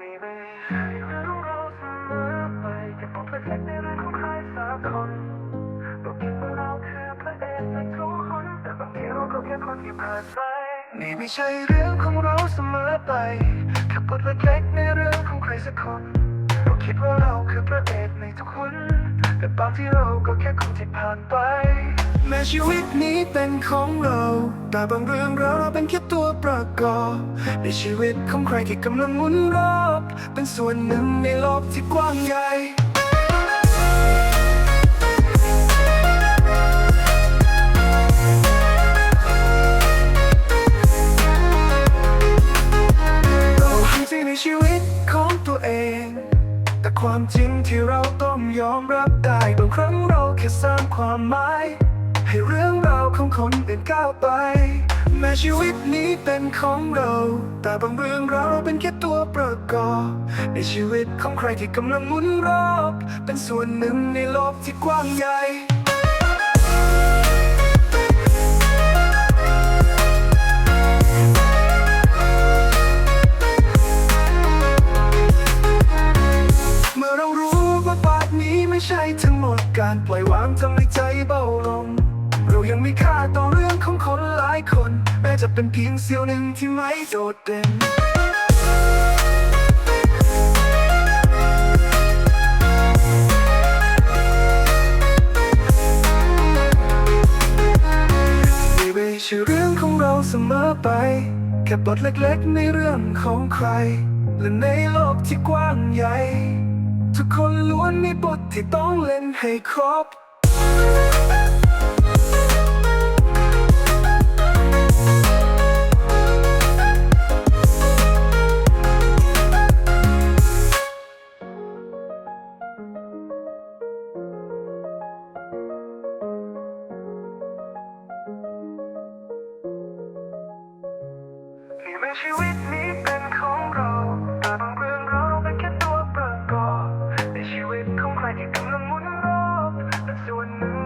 นี่ม่ใช่เรื่องของเราเสมอไปแค่บอกเล็กๆในเรื่องของใครสักคนบอกคิดว่าเราคือพระเอกในทุกคนแต่บางทีเราก็แค่คนที่ผ่านไปนี่ไม่ใช่เรื่องของเราเสมอไปแค่บทเล็กๆในเรื่องของใครสักคนเราคิดว่าเราคือพระเอกในทุกคนแต่บางทีเราก็แค่คนที่ผ่านไป แม้ชีวิตนี้เป็นของเรา แต่บางเรื่องเราเป็นแค่ตัวประกอบในชีวิตของใครที่กำลังหมุนรอบ เป็นส่วนหนึ่งในโลกที่กว้างใหญ่เราทำสิ่งในชีวิตของตัวเอง แต่ความจริงที่เราต้องยอมรับได้บางครั้งเราแค่สร้างความหมาย ให้เรื่องราวของคนอื่นก้าวไป แม้ชีวิตนี้เป็นของเรา แต่บางเรื่องเราเป็นแค่ตัวประกอบในชีวิตของใครที่กำลังหมุนรอบ เป็นส่วนหนึ่งในโลกที่กว้างใหญ่เมื่อเรารู้ว่าบาทนี้ไม่ใช่ทั้งหมดการปล่อยวางทำให้ใจเบาลง ยังมีค่าต่อเรื่องของคนหลายคน แม้จะเป็นเพียงเสี้ยวหนึ่งที่ไม่โดดเด่นดีไม่ใช่เรื่องของเราเสมอไป แค่บทเล็กๆในเรื่องของใคร และในโลกที่กว้างใหญ่ ทุกคนล้วนมีบทที่ต้องเล่นให้ครบ ชีวิตนี้เป็นของเราแต่บางเรื่องราเป็นแค่ตัวประกอบในชีวิตของใครที่กำลังหนรอบเป็นวนหนึ่ง